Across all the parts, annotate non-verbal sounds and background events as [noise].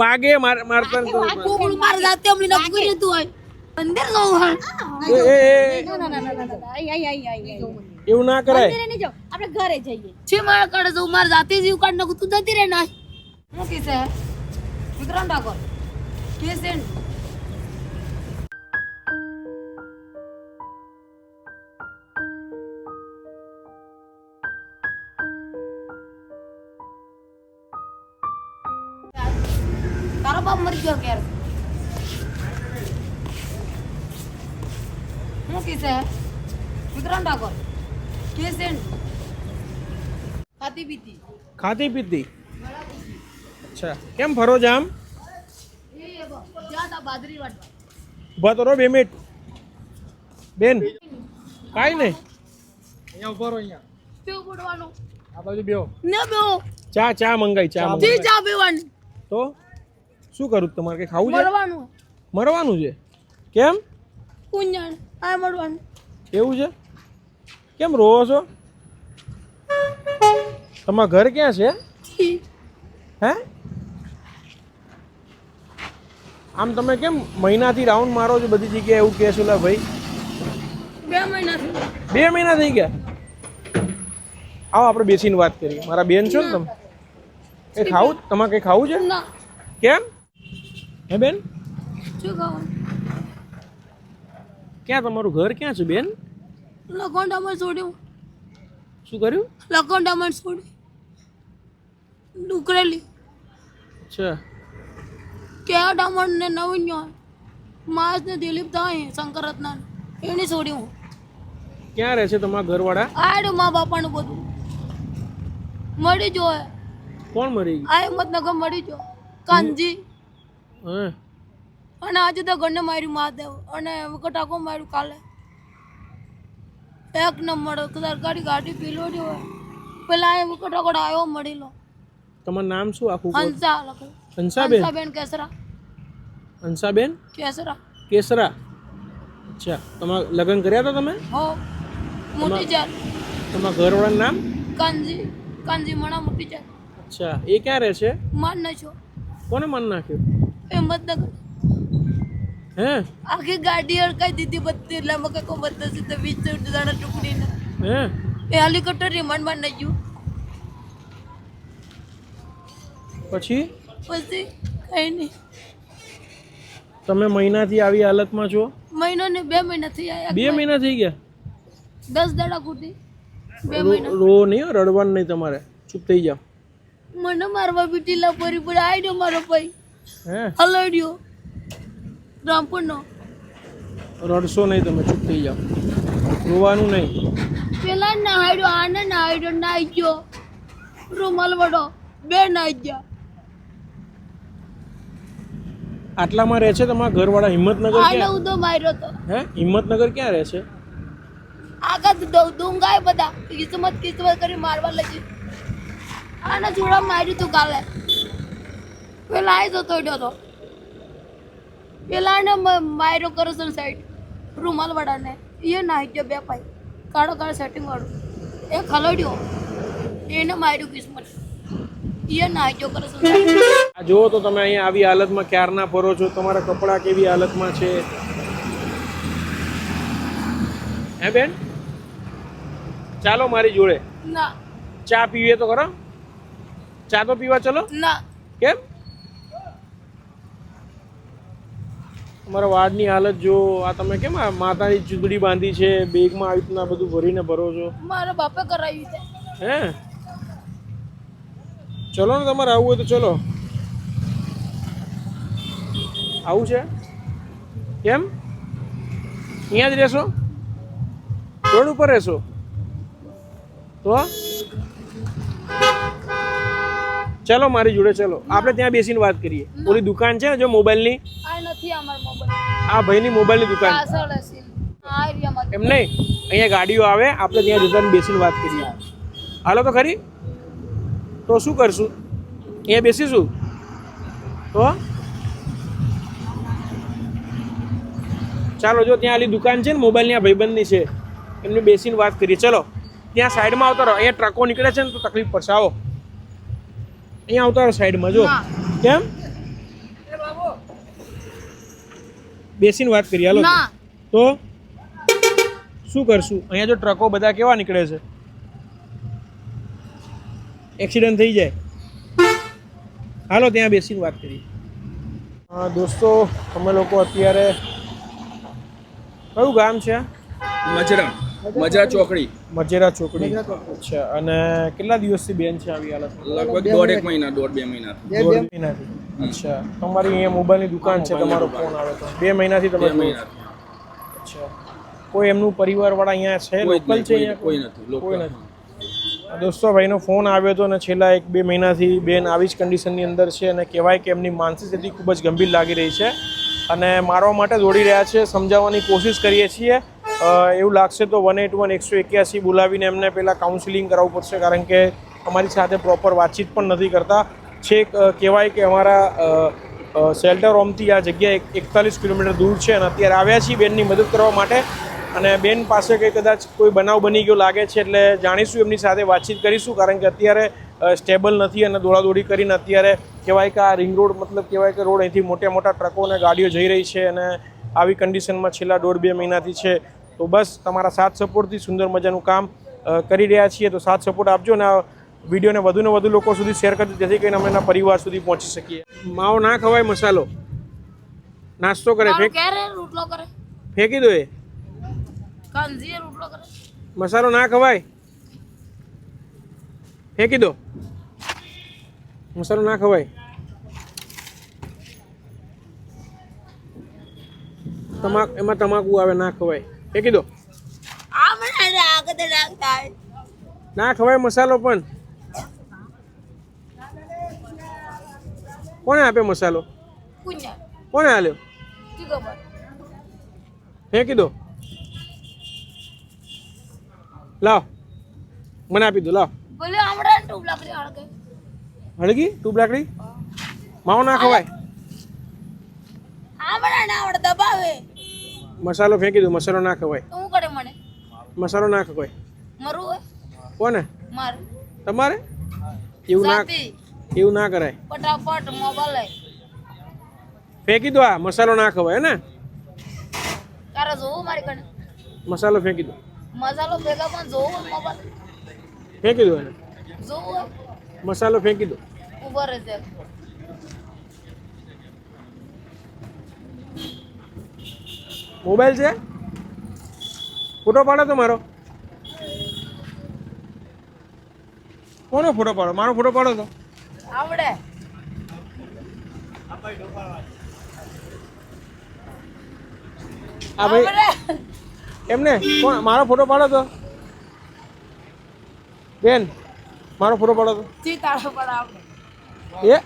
વાગે માર- મારતા કોકડું મારે જાતે હમણાં નક્કી કર્યું હોય. અંદર જવું હા. એ, એ, એ, ના ના ના ના આઈ આઈ આઈ એવું ના કરાય. અંદર નહીં જાઓ. આપણે ઘરે જઈએ. છે મારા કાડે જવું માર જાતે જીવ કાઢ નાખું. તું જતી રહે ના હું કિસે વિક્રમ ઠાકોર. કેસ બાપ મરી ગયો ક્યારે હું કિસે વિક્રમ ઠાકોર કેસ ખાતી પીતી ખાતી પીતી અચ્છા કેમ ફરો છો આમ બે મિનિટ બેન કાઈ નહીં અહીંયા ઊભા રહો અહીંયા પીવું પડવાનું આ બાજુ બેહો ને બેહો ચા ચા મંગાઈ ચા મંગાઈ ચા પીવાની તો શું કરું? તમારે કઈ ખાવું છે? મળવાનું મરવાનું છે? કેમ? કુંજણ આ મરવાનું. એવું છે? કેમ રોવો છો? તમારા ઘર ક્યાં છે? હે? આમ તમે કેમ મહિનાથી રાઉન્ડ મારો છો? બધી જગ્યાએ એવું કહે છો ભાઈ. બે મહિના બે મહિના થઈ ગયા? આવો આપણે બેસીને વાત કરીએ. મારા બેન છો ને તમે? એ ખાવું? તમારે કંઈ ખાવું છે? કેમ? હે બેન? શું ખાવાનું ક્યાં તમારું ઘર ક્યાં છે બેન? લખોંડામાં છોડ્યું. શું કર્યું? લખોંડામાં છોડ્યું. ડુકરેલી. અચ્છા. કેવા ડામણ ને નવીન માસ ને દિલીપ થાય શંકર રત્ના એને છોડ્યું. ક્યાં રહે છે તમારા ઘરવાળા? આડ્યું મા બાપાનું બધું મળી જો કોણ મરી ગયું? આ હિંમતનગર મળી જો કાનજી. અને આજે તો ઘરને માર્યું મહાદેવ. અને કટાકો માર્યું કાલે. એક નંબર સરકારી ગાડી પીલોડી હોય. પેલા એ કટાકોટ આવ્યો મળી લો તમારું નામ શું આખું? હંસા લખે હંસાબેન? હંસાબેન કેસરા. હંસાબેન? કેસરા. કેસરા. અચ્છા. તમારા લગ્ન કર્યા હતા તમે? હો. મોટી ચાર તમારા ઘરવાળાનું નામ? કાનજી. કાનજી મણા મોટી ચાર અચ્છા. એ ક્યાં રહે છે? માન નાખ્યો. કોને મન નાખ્યું? હિંમતનગર હે? આખી ગાડી અડકાઈ દીધી બધી એટલે અમે કઈ કોમત નથી તો વીસ દાડા ટુકડીને. હે? એ હેલિકોપ્ટર રિમાન્ડમાં નહીં ગયું પછી? પછી કઈ નહીં. તમે મહિનાથી આવી હાલતમાં છો? મહિનો ને બે મહિના થઈ આયા બે મહિના થઈ ગયા? દસ દાડા ખૂટી બે મહિના. રો નહીં રડવાનું નહીં તમારે. ચૂપ થઈ જાઓ. મને મારવા બીટીલા પરી પડી. આડ્યો મારો ભાઈ. હે? હલડ્યો રામપુરનો રડશો નહીં તમે ચૂપ થઈ જાઓ. રોવાનું નહીં. પેલા નાહડ્યો આને નાહડ્યો નાહી ગયો. રૂમાલ વડો બે નાહી ગયા. આટલામાં રહે છે તમારા ઘરવાળા હિંમતનગર ક્યાં? ઉદો માર્યો તો. હે? હિંમતનગર ક્યાં રહે છે? આગળ ડુંગાય બધા. કિસ્મત કિસ્મત કરી મારવા લાગી. આને જોડા માર્યું તું કાલે. પેલા આઈ જતો રહ્યો તો. પેલા ને માર્યો કરો સર સાઈડ રૂમાલ વાળાને. એ નાહી ગયો બે પાઈ કાળો કાળો સેટિંગ વાળું. એ ખલોડ્યો. એને માર્યું કિસ્મત. એ નાહી ગયો જુઓ તો તમે અહીંયા આવી હાલતમાં ક્યારના ફરો છો? તમારા કપડાં કેવી હાલતમાં છે? હે બેન? ચાલો મારી જોડે. ના. ચા પીવીએ તો કરો ચા તો પીવા ચલો? ના. કેમ? તમારા વાડની હાલત જો આ તમે કેમ આ માતાની ચૂંદડી બાંધી છે બેગમાં આવી રીતના બધું ભરીને ભરો છો? મારા બાપે કરાવ્યું છે. હે? ચલો ને તમારે આવવું હોય તો ચલો. આવું છે? કેમ? અહીંયા જ રહેશો? રોડ ઉપર રહેશો? તો ચલો મારી જોડે ચલો. આપણે ત્યાં બેસીને વાત કરીએ. ઓલી દુકાન છે ને જો મોબાઈલની? નથી અમાર મોબાઈલ આ ભાઈની મોબાઈલની દુકાન. પાછળ હશે. આ એરિયામાં એમ નહીં અહીંયા ગાડીઓ આવે આપણે ત્યાં જતા બેસીને વાત કરીએ. હાલો તો ખરી? તો શું કરશું? અહીંયા બેસીશું? તો? ચાલો જો ત્યાં આલી દુકાન છે ને મોબાઈલની આ ભાઈબંધની છે એમને બેસીને વાત કરીએ. ચલો ત્યાં સાઈડમાં આવતા રહો. અહીંયા ટ્રકો નીકળે છે ને તો તકલીફ પડશે. આવો. અહીંયા આવતા રહો સાઈડમાં જો. કેમ? બેસીને વાત કરી હાલો ના. તો શું કરશું? અહીંયા જો ટ્રકો બધા કેવા નીકળે છે? એક્સિડન્ટ થઈ જાય. હાલો ત્યાં બેસીને વાત કરીએ. હા દોસ્તો અમે લોકો અત્યારે કયું ગામ છે? આ? મજરા મજરા ચોકડી. મજેરા ચોકડી. અચ્છા અને કેટલા દિવસથી બેન છે આવી હાલત? લગભગ દોઢ એક મહિના. દોઢ બે મહિના દોઢ મહિનાથી. અચ્છા તમારી અહીંયા મોબાઈલની દુકાન છે તમારો ફોન આવે તો. બે મહિનાથી તમે અચ્છા. કોઈ એમનું પરિવાર વાળા અહીંયા છે? લોકલ છે અહીંયા કોઈ નથી કોઈ નથી. દોસ્તો ભાઈનો ફોન આવ્યો હતો અને છેલ્લા એક બે મહિનાથી બેન આવી જ કન્ડિશનની અંદર છે અને કહેવાય કે એમની માનસિક સ્થિતિ ખૂબ જ ગંભીર લાગી રહી છે. અને મારવા માટે દોડી રહ્યા છે સમજાવવાની કોશિશ કરીએ છીએ. એવું લાગશે તો વન એટ વન એકસો એક્યાસી બોલાવીને એમને પહેલાં કાઉન્સિલિંગ કરાવવું પડશે, કારણ કે અમારી સાથે પ્રોપર વાતચીત પણ નથી કરતા. છેક કહેવાય કે અમારા શેલ્ટર હોમથી આ જગ્યા એક, એકતાલીસ કિલોમીટર દૂર છે અને અત્યારે આવ્યા છીએ બેનની મદદ કરવા માટે. અને બેન પાસે કંઈ કદાચ કોઈ બનાવ બની ગયો લાગે છે એટલે જાણીશું, એમની સાથે વાતચીત કરીશું, કારણ કે અત્યારે સ્ટેબલ નથી અને દોડાદોડી કરીને અત્યારે કહેવાય કે આ રિંગ રોડ મતલબ કહેવાય કે રોડ અહીંથી મોટા મોટા ટ્રકો અને ગાડીઓ જઈ રહી છે અને આવી કન્ડિશનમાં છેલ્લા દોઢ બે મહિનાથી છે. તો બસ તમારા સાથ સપોર્ટથી સુંદર મજાનું કામ કરી રહ્યા છીએ. તો સાથ સપોર્ટ આપજો ને આ વિડીયોને વધુને વધુ લોકો સુધી શેર કરજો જેથી કરીને અમે એના પરિવાર સુધી પહોંચી શકીએ. માવો ના ખવાય મસાલો. નાસ્તો કરે ફેંક દો એ. મસાલો ના ખવાય? ફેંકી દો. મસાલો ના ખવાય. તમાક એમાં તમાકુ આવે ના ખવાય. ફેંકી દો ના ખવાય મસાલો પણ. કોણે આપ્યો મસાલો? કોને? આલ્યો? ફેંકી દો લાવ. મને આપી દો લાવ. હળગે. ટૂબ લાકડી? માવો ના ખવાય. ના આવડે દબાવે. મસાલો ફેંકી દો મસાલો ના ખવાય. તો હું કરે મને? મસાલો ના ખવાય. મરું હોય? કોને? મારે. તમારે? એવું ના એવું ના કરાય. ફટાફટ મોબાઈલ ફેંકી દો આ મસાલો ના ખવાય ને? તારા જોવું મારી કને મસાલો ફેંકી દો. મસાલો ફેંકા પણ જોવું મોબાઈલ? ફેંકી દો એને. જોવું મસાલો ફેંકી દો. ઊભો રહેશે મોબાઈલ છે? ફોટો પાડો તો મારો. કોનો ફોટો પાડો? મારો ફોટો પાડો તો. આવડે. આ ભાઈ એમને કોણ મારો ફોટો પાડો તો. બેન મારો ફોટો પાડો તો. એ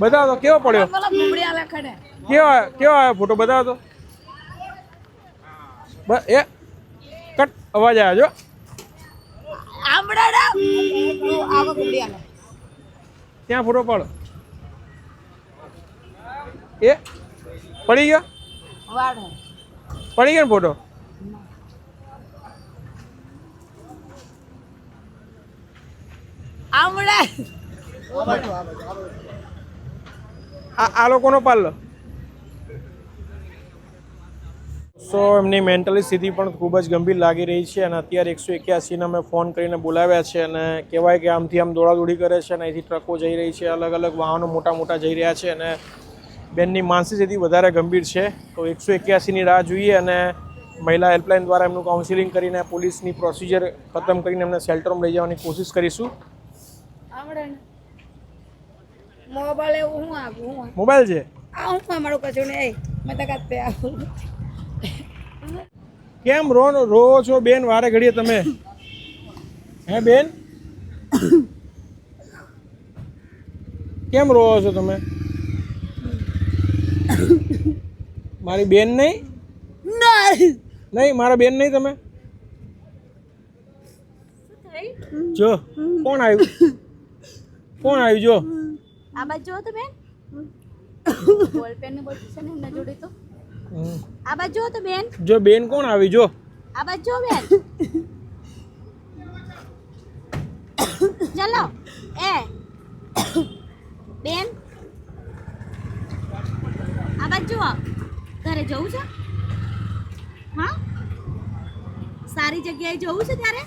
બતાવો તો કેવો પડ્યો? કેવો કેવો આવ્યો ફોટો? બતાવો તો. બ- એ કટ અવાજ આવ્યો ત્યાં ફોટો પાડો? એ પડી ગયો? પડી ગયો ને ફોટો? આ લોકોનો પાલ્લો સો એમની મેન્ટલી સ્થિતિ પણ ખૂબ જ ગંભીર લાગી રહી છે અને અત્યારે એકસો એક્યાસીને અમે ફોન કરીને બોલાવ્યા છે અને કહેવાય કે આમથી આમ દોડાદોડી કરે છે અને અહીંથી ટ્રકો જઈ રહી છે અલગ અલગ વાહનો મોટા મોટા જઈ રહ્યા છે અને બેનની માનસિક સ્થિતિ વધારે ગંભીર છે. તો એકસો એક્યાસીની રાહ જોઈએ અને મહિલા હેલ્પલાઇન દ્વારા એમનું કાઉન્સિલિંગ કરીને પોલીસની પ્રોસિજર ખતમ કરીને એમને શેલ્ટરમાં લઈ જવાની કોશિશ કરીશું. મોબાઈલ છે આ હું અમારું કશું નહીં મેં તો કાંઈ આવું કેમ રો રો છો બેન? વારે ઘડીએ તમે. હે બેન? કેમ રો છો તમે? મારી બેન નહીં? નહીં. મારા બેન નહીં તમે? જો કોણ આવ્યું? કોણ આવ્યું? જો. આ બાજુ જુઓ તો બેન. [laughs] બોલ પેન ને છે ને જોડે તો. આ બાજુ જુઓ તો બેન. જો બેન કોણ આવી જો. આ બાજુ જુઓ બેન. ચલો એ. બેન. આ બાજુ જુઓ ઘરે જવું છે? હા? સારી જગ્યાએ જવું છે ત્યારે?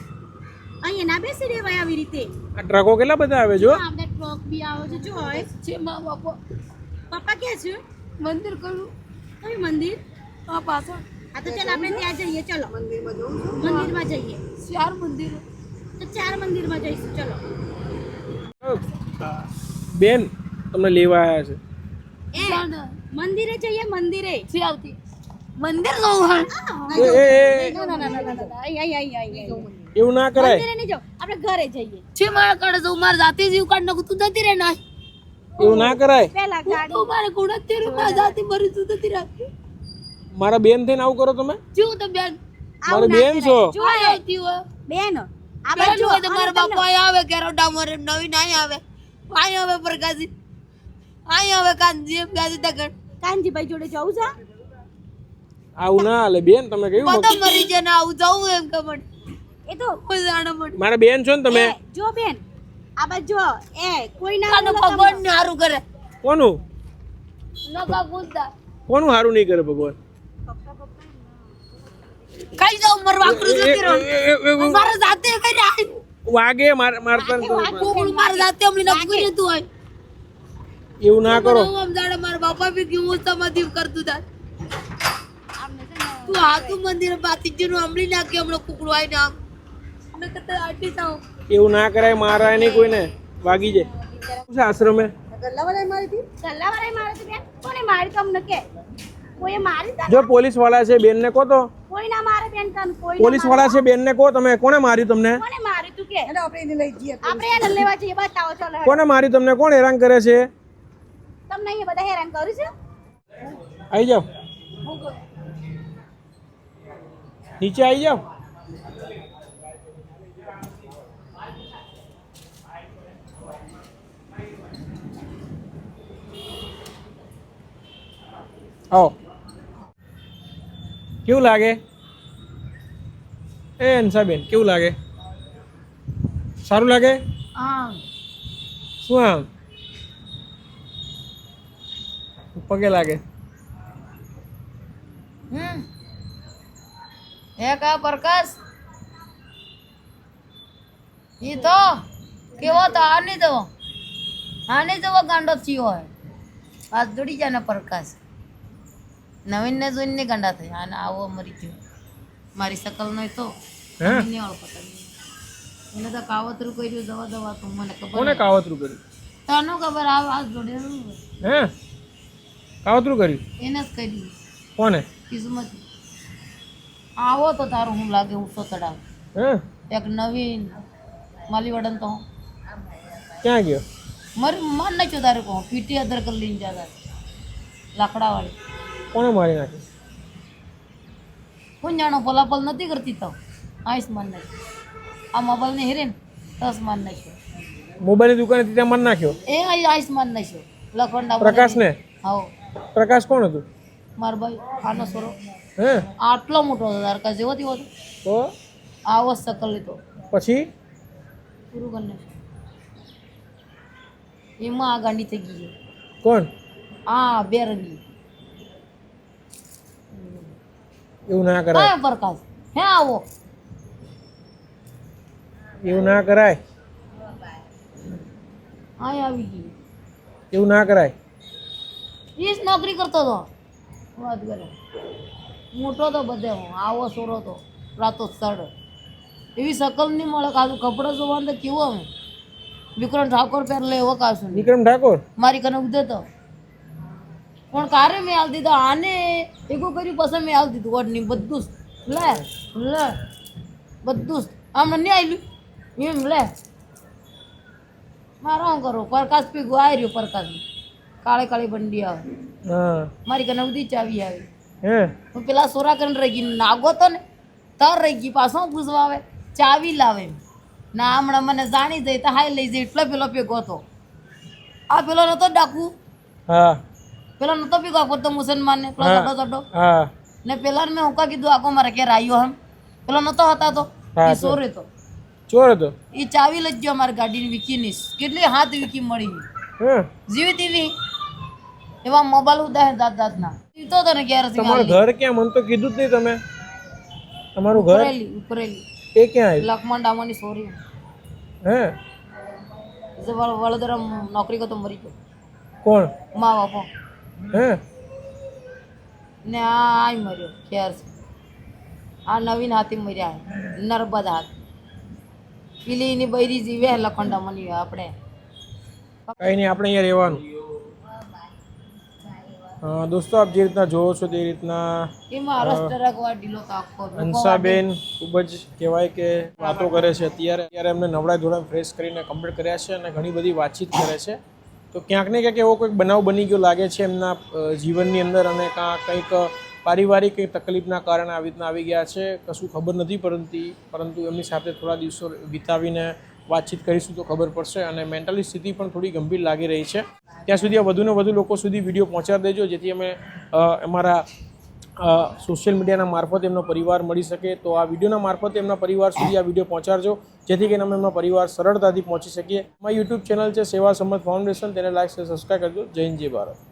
અહીંયા ના બેસી રહેવાય આવી રીતે. આ ટ્રકો કેટલા બધા આવે જો? આપણે ટ્રક બી આવે છે. જો હોય છે મા બાપા. પપ્પા ક્યાં છે? મંદિર કયું કયું મંદિર? આ પાછળ. આ તો ચાલ આપણે ત્યાં જઈએ ચલો. મંદિરમાં જઈએ. ચાર મંદિર. તો ચાર મંદિરમાં જઈશું ચલો. બેન તમને લેવા આવ્યા છે. એ મંદિરે જઈએ મંદિરે. છે આવતી? મંદિર જવું એવું ના કરાય. મંદિરે નહીં જાઓ આપણે ઘરે જઈએ. છે મારા કાઢે જવું મારા જાતે જીવ કાઢ નાખું. તું જતી રહે ના એવું ના કરાય? ગાડી. મારે ગુણત્તર રૂપિયા જાતે ભરી તું જતી રહે મારા બેન થઈને આવું કરો તમે? તો બેન. મારી બેન છો? જો આવતી બેન આ બાજુ તો મારા બાપા આવે આવે. આવે પ્રકાશી આવે તકડ કાનજીભાઈ જોડે જવું છે? આવું ના હાલે. બેન તમે કેવું બધા મરી જાય ને આવું જવું એમ કે એ તો કોઈ જાણે મને. મારા બેન છો ને તમે? જો બેન આ બાજુ જો એ કોઈ ના કાનો ભગવાન ને હારું કરે. કોનું? નકા ગુંદા કોનું હારું નહીં કરે ભગવાન? કઈ જાવ મરવા કરું એ- એ- મારે જાતે કરી આઈ. વાગે માર- મારતા ને. કોકડું મારે જાતે નક્કી કર્યું તું હોય? એવું ના કરો. આમ જાડે મારા બાપા બી કેવું હું સમાધિ કરતું તા. તું હાથું મંદિર બાતી જેનું હમણાં નાખ્યું હમણાં કુકડું આવીને આમ મેં કીધું આટી થાવ એવું ના કરાય મારાય નહીં કોઈને વાગી જાય. શું આશ્રમે? મારી મારી મારી મારી જો પોલીસવાળા છે બેન ને કહો તો. કોઈ ના મારે બેન તન કોઈ પોલીસવાળા છે બેન ને કહો તમે. કોને માર્યું તમને? કોને મારી તું કે? આપણે એને લેવા જઈએ બતાવો ચલો. કોને મારી તમને? કોણ હેરાન કરે છે? આવી જાઓ. નીચે આવી જાઓ. આવો. કેવું લાગે? એ અંશાબેન કેવું લાગે? સારું લાગે? હા શું આમ? પગે લાગે. એ કા પ્રકાશ ઈ તો કેવો તો આની તો આની જેવો ગાંડો થયો હોય. આ દોડી જાય ને પ્રકાશ નવીન ને જોઈને નહીં ગાંડા થયા. અને આવો મરી ગયો. મારી શકલ નો તો. નહીં ઓળખતા એને તો કાવતરું કર્યું દવા દવા તો મને ખબર કોને કાવતરું કર્યું? તને ખબર આ હાથ જોડેલું હે? કાવતરું કર્યું? એને જ કર્યું. કોને? કિસ્મત આવો તો તારું હું લાગે ઉઠો તડાવ હે? એક નવીન માલીવાડન તો ક્યાં ગયો? મર મન નાખ્યો તારે કહું. પીટી અદર કરી લઈને જતા. લાકડા વાળી કોને મારી નાખી? હું જાણો પલાપલ નથી કરતી તો. આયુષ્માન નાખ્યો. આ મોબાઈલ ને હેરે ને દસ માન નાખ્યો. મોબાઈલની દુકાને ત્યાં મન નાખ્યો? એ આયુષ્માન નાખ્યો. લખવંડા પ્રકાશને હાવ પ્રકાશ કોણ હતું? મારો ભાઈ આનો સોરો હે? આટલો મોટો હતો તાર કાંઈ જેવો તેવો તો? આવો સકલ લીધો. પછી? પૂરું કરી નાખ્યું એમાં આ ગાંડી થઈ ગઈ છે. કોણ? આ બેરંગી. એવું ના કરાય. કયા પ્રકાશ હે આવો. એવું ના કરાય. આય આવી ગઈ. એવું ના કરાય. ઈસ નોકરી કરતો તો. વાત કરે. મોટો તો બધે હું આવો સોરો તો. રાતો સડ. એવી શકલ નહીં મળે કાજુ કપડો જોવાનું તો કેવો હું વિક્રમ ઠાકોર પહેરલે એવો કાશું વિક્રમ ઠાકોર? મારી કને ઉદે તો. પણ કારે મેં હાલ દીધો આને એગું કર્યું પછી મેં હાલ દીધું. વડની બધું જ. લે લે બધું જ. આમ નહીં આવ્યું એમ લે. મારે શું કરો પ્રકાશ પીગું આવી રહ્યો પ્રકાશ કાળે કાળી બંડી આવે. મારી કને ઉદી ચાવી આવી. હે? હું પેલા સોરા કરીને રહી ગઈ. નાગો તો ને તર રહી ગઈ પાછો પૂછવા આવે ચાવી લાવે ના હમણાં મને જાણી જાય તો હાઈ લઈ જાય. એટલો પેલો ભેગો હતો. આ પેલો નતો ડાકુ? હા. પેલો નતો ભેગો આપો તો મુસલમાન ને પેલો હા. ચડો ચડો ને પેલા મેં હુકા કીધું આખો મારે ઘેર આવ્યો હમ. પેલો નતો હતા તો હા, એ તો. સોરે ચોર હતો એ ચાવી લઈ ગયો મારી ગાડીની વિકીની કેટલી હાથ વિકી મળી. હે જીવી દીવી એવા મોબાઈલ ઉદાહે જાત જાતના પીતો તો ને ઘેર તમારું ઘર ક્યાં? મન તો કીધું જ નહીં તમે. તમારું ઘર? ઉપરેલી ઉપરેલી. એ ક્યાં આવી લખમણ ડામોની સોરી. હે? જે વડોદરા નોકરી કરતો મરી ગયો. કોણ? મા બાપો. હે? ને આ આય મર્યો ખેર આ નવીન હાથી મર્યા નર્મદ હાથ. પેલી એની બૈરી જીવે લખંડા મની આપણે. કઈ નહીં આપણે અહીંયા રહેવાનું. દોસ્તો આપ જે રીતના જોવો છો તે રીતના હંસાબેન ખૂબ જ કહેવાય કે વાતો કરે છે. અત્યારે અત્યારે એમને નવડા ધોરણ ફ્રેશ કરીને કમ્પ્લીટ કર્યા છે અને ઘણી બધી વાતચીત કરે છે. તો ક્યાંક ને ક્યાંક એવો કોઈક બનાવ બની ગયો લાગે છે એમના જીવનની અંદર અને કાં કંઈક પારિવારિક કંઈક તકલીફના કારણે આવી રીતના આવી ગયા છે, કશું ખબર નથી પરંતુ પરંતુ એમની સાથે થોડા દિવસો વિતાવીને વાતચીત કરીશું તો ખબર પડશે અને મેન્ટલી સ્થિતિ પણ થોડી ગંભીર લાગી રહી છે. ત્યાં સુધી આ વધુને વધુ લોકો સુધી વીડિયો પહોંચાડી દેજો, જેથી અમે અમારા સોશિયલ મીડિયાના મારફતે એમનો પરિવાર મળી શકે તો આ વિડીયોના મારફતે એમના પરિવાર સુધી આ વીડિયો પહોંચાડજો. જેથી કરીને અમે એમનો પરિવાર સરળતાથી પહોંચી શકીએ. મારી યુટ્યુબ ચેનલ છે સેવા સંમત ફાઉન્ડેશન. તેને લાઈક સબસ્ક્રાઈબ કરજો. જય હિન્દ, જય ભારત.